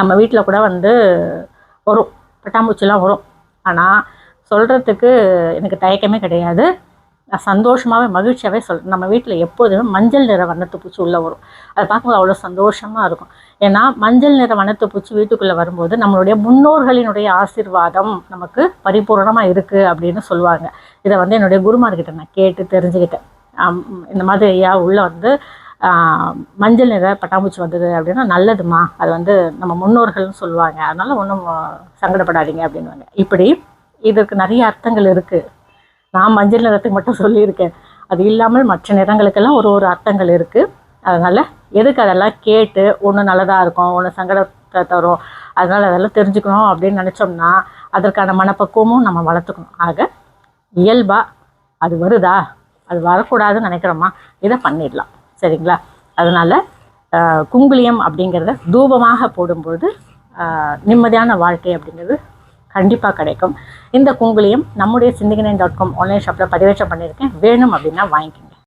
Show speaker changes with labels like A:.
A: நம்ம வீட்டில் கூட வந்து வரும். பட்டாம்பூச்சிலாம் வரும். ஆனால் சொல்கிறதுக்கு எனக்கு தயக்கமே கிடையாது. நான் சந்தோஷமாகவே மகிழ்ச்சியாகவே சொல் நம்ம வீட்டில் எப்போதுமே மஞ்சள் நிற வண்ணத்து பூச்சி உள்ளே வரும். அதை பார்க்கும்போது அவ்வளோ சந்தோஷமாக இருக்கும். ஏன்னா மஞ்சள் நிற வண்ணத்து பூச்சி வீட்டுக்குள்ளே வரும்போது நம்மளுடைய முன்னோர்களினுடைய ஆசீர்வாதம் நமக்கு பரிபூரணமாக இருக்குது அப்படின்னு சொல்லுவாங்க. இதை வந்து என்னுடைய குருமார்கிட்ட நான் கேட்டு தெரிஞ்சுக்கிட்டேன். இந்த மாதிரி ஐயா உள்ளே வந்து மஞ்சள் நிற பட்டாம்பூச்சி வந்தது அப்படின்னா நல்லதுமா அது வந்து நம்ம முன்னோர்கள்னு சொல்லுவாங்க. அதனால் ஒன்றும் சங்கடப்படாதீங்க அப்படின்னுவாங்க. இப்படி இதற்கு நிறைய அர்த்தங்கள் இருக்குது நான் மஞ்சள் நிறத்துக்கு மட்டும் சொல்லியிருக்கேன். அது இல்லாமல் மற்ற நிறங்களுக்கெல்லாம் ஒரு ஒரு அர்த்தங்கள் இருக்குது அதனால் எதுக்கு அதெல்லாம் கேட்டு ஒன்று நல்லதாக இருக்கும் ஒன்று சங்கடத்தை தரும் அதனால் அதெல்லாம் தெரிஞ்சுக்கணும் அப்படின்னு நினச்சோம்னா அதற்கான மனப்பக்குவமும் நம்ம வளர்த்துக்கணும். ஆக இயல்பாக அது வருதா? அது வரக்கூடாதுன்னு நினைக்கிறோமா? இதை பண்ணிடலாம். சரிங்களா? அதனால் குங்குலியம் அப்படிங்கிறத தூபமாக போடும்பொழுது ஆஹ், நிம்மதியான வாழ்க்கை அப்படிங்கிறது கண்டிப்பாக கிடைக்கும். இந்த குங்குலியம் நம்முடைய சிந்திகனை டாட் காம் ஆன்லைன் ஷாப்பில் பதிவேற்றம் பண்ணியிருக்கேன். வேணும் அப்படின்னா வாங்கிக்கோங்க.